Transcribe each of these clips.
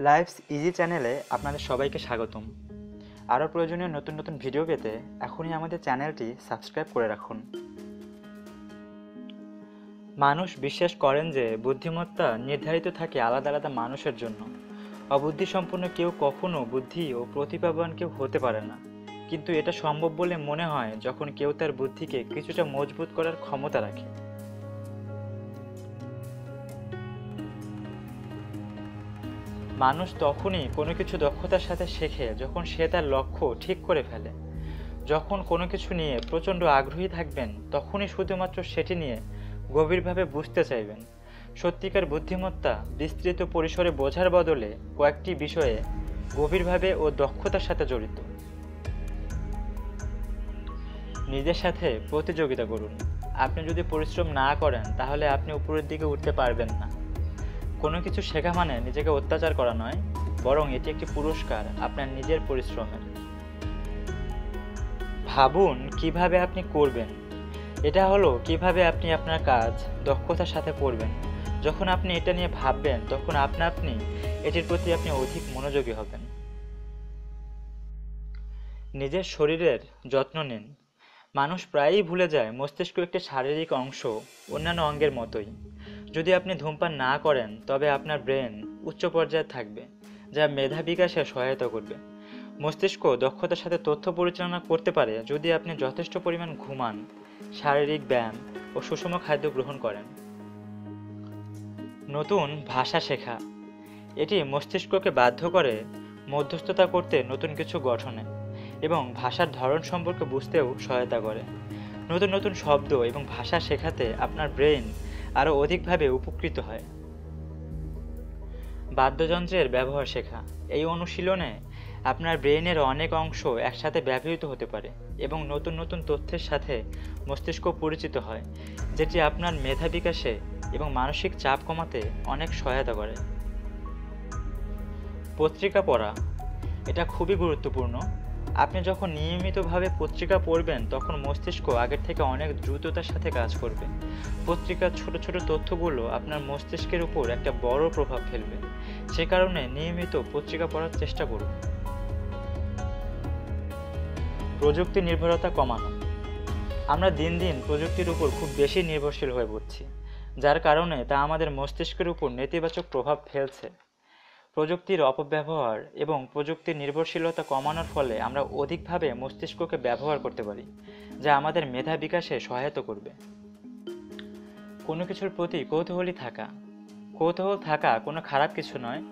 Lives easy চ্যানেলে আপনাদের সবাইকে স্বাগতম। আরও প্রয়োজনীয় নতুন নতুন ভিডিও পেতে এখনই আমাদের চ্যানেলটি সাবস্ক্রাইব করে রাখুন। মানুষ বিশ্বাস করেন যে বুদ্ধিমত্তা নির্ধারিত থাকে আলাদা আলাদা মানুষের জন্য। অবুদ্ধিসম্পন্ন কেউ কখনো বুদ্ধি ও প্রতিভাবান কেউ হতে পারে না। কিন্তু এটা সম্ভব বলে মনে হয় যখন কেউ তার বুদ্ধিকে কিছুটা মজবুত করার ক্ষমতা রাখে। মানুষ তখনই কোনো কিছু দক্ষতার সাথে শেখে যখন সে তার লক্ষ্য ঠিক করে ফেলে। যখন কোনো কিছু নিয়ে প্রচণ্ড আগ্রহী থাকবেন, তখনই শুধুমাত্র সেটি নিয়ে গভীরভাবে বুঝতে চাইবেন। সত্যিকার বুদ্ধিমত্তা বিস্তৃত পরিসরে বোঝার বদলে কয়েকটি বিষয়ে গভীরভাবে ও দক্ষতার সাথে জড়িত। নিজের সাথে প্রতিযোগিতা করুন। আপনি যদি পরিশ্রম না করেন, তাহলে আপনি উপরের দিকে উঠতে পারবেন না। কোনো কিছু শেখা মানে নিজেকে অত্যাচার করা নয়, বরং এটি একটি পুরস্কার আপনার নিজের পরিশ্রমের। ভাবুন কীভাবে আপনি করবেন। এটা হলো কীভাবে আপনি আপনার কাজ দক্ষতার সাথে করবেন। যখন আপনি এটা নিয়ে ভাববেন, তখন আপনা আপনি এটির প্রতি আপনি অধিক মনোযোগী হবেন। নিজের শরীরের যত্ন নিন। মানুষ প্রায়ই ভুলে যায় মস্তিষ্ক একটি শারীরিক অংশ অন্যান্য অঙ্গের মতোই। যদি আপনি ধূমপান না করেন, তবে আপনার ব্রেন উচ্চ পর্যায়ে থাকবে, যা মেধা বিকাশে সহায়তা করবে। মস্তিষ্ক দক্ষতার সাথে তথ্য পরিচালনা করতে পারে যদি আপনি যথেষ্ট পরিমাণ ঘুমান, শারীরিক ব্যায়াম ও সুষম খাদ্য গ্রহণ করেন। নতুন ভাষা শেখা। এটি মস্তিষ্ককে বাধ্য করে মধ্যস্থতা করতে নতুন কিছু গঠনে এবং ভাষার ধরন সম্পর্কে বুঝতেও সহায়তা করে। নতুন নতুন শব্দ এবং ভাষা শেখাতে আপনার ব্রেন আরও অধিকভাবে উপকৃত হয়। বাদ্যযন্ত্রের ব্যবহার শেখা। এই অনুশীলনে আপনার ব্রেনের অনেক অংশ একসাথে ব্যবহৃত হতে পারে এবং নতুন নতুন তথ্যের সাথে মস্তিষ্ক পরিচিত হয়, যেটি আপনার মেধা বিকাশে এবং মানসিক চাপ কমাতে অনেক সহায়তা করে। পত্রিকা পড়া। এটা খুবই গুরুত্বপূর্ণ। আপনি যখন নিয়মিতভাবে পত্রিকা পড়বেন, তখন মস্তিষ্ক আগের থেকে অনেক দ্রুততার সাথে কাজ করবে। পত্রিকার ছোট ছোট তথ্যগুলো আপনার মস্তিষ্কের উপর একটা বড় প্রভাব ফেলবে। সে কারণে নিয়মিত পত্রিকা পড়ার চেষ্টা করুন। প্রযুক্তি নির্ভরতা কমানো। আমরা দিন দিন প্রযুক্তির উপর খুব বেশি নির্ভরশীল হয়ে পড়ছি, যার কারণে তা আমাদের মস্তিষ্কের উপর নেতিবাচক প্রভাব ফেলছে। প্রযুক্তির অপব্যবহার এবং প্রযুক্তির নির্ভরশীলতা কমানোর ফলে আমরা অধিকভাবে মস্তিষ্ককে ব্যবহার করতে পারি, যা আমাদের মেধা বিকাশে সহায়তা করবে। কোনো কিছুর প্রতি কৌতূহলী থাকা। কৌতূহল থাকা কোনো খারাপ কিছু নয়।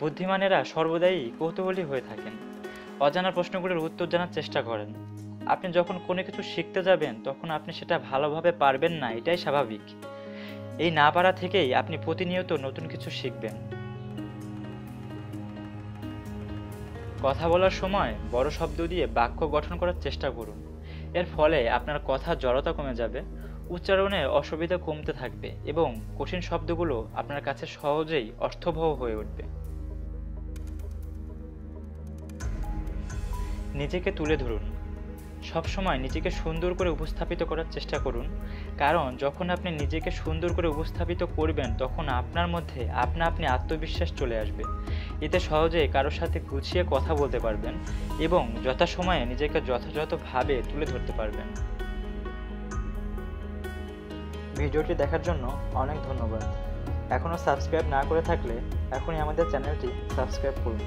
বুদ্ধিমানেরা সর্বদাই কৌতূহলী হয়ে থাকেন। অজানা প্রশ্নগুলোর উত্তর জানার চেষ্টা করেন। আপনি যখন কোনো কিছু শিখতে যাবেন, তখন আপনি সেটা ভালোভাবে পারবেন না, এটাই স্বাভাবিক। এই না পারা থেকেই আপনি প্রতিনিয়ত নতুন কিছু শিখবেন। কথা বলার সময় বড় শব্দ দিয়ে বাক্য গঠন করার চেষ্টা করুন। এর ফলে আপনার কথা জড়তা কমে যাবে, উচ্চারণে অসুবিধা কমতে থাকবে এবং কঠিন শব্দগুলো আপনার কাছে সহজেই অর্থবহ হয়ে উঠবে। নিজেকে তুলে ধরুন। সবসময় নিজেকে সুন্দর করে উপস্থাপিত করার চেষ্টা করুন, কারণ যখন আপনি নিজেকে সুন্দর করে উপস্থাপিত করবেন, তখন আপনার মধ্যে আপনা আপনি আত্মবিশ্বাস চলে আসবে। এতে সহজে কারোর সাথে গুছিয়ে কথা বলতে পারবেন এবং যথাসময়ে নিজেকে যথাযথভাবে তুলে ধরতে পারবেন। ভিডিওটি দেখার জন্য অনেক ধন্যবাদ। এখনও সাবস্ক্রাইব না করে থাকলে এখনই আমাদের চ্যানেলটি সাবস্ক্রাইব করুন।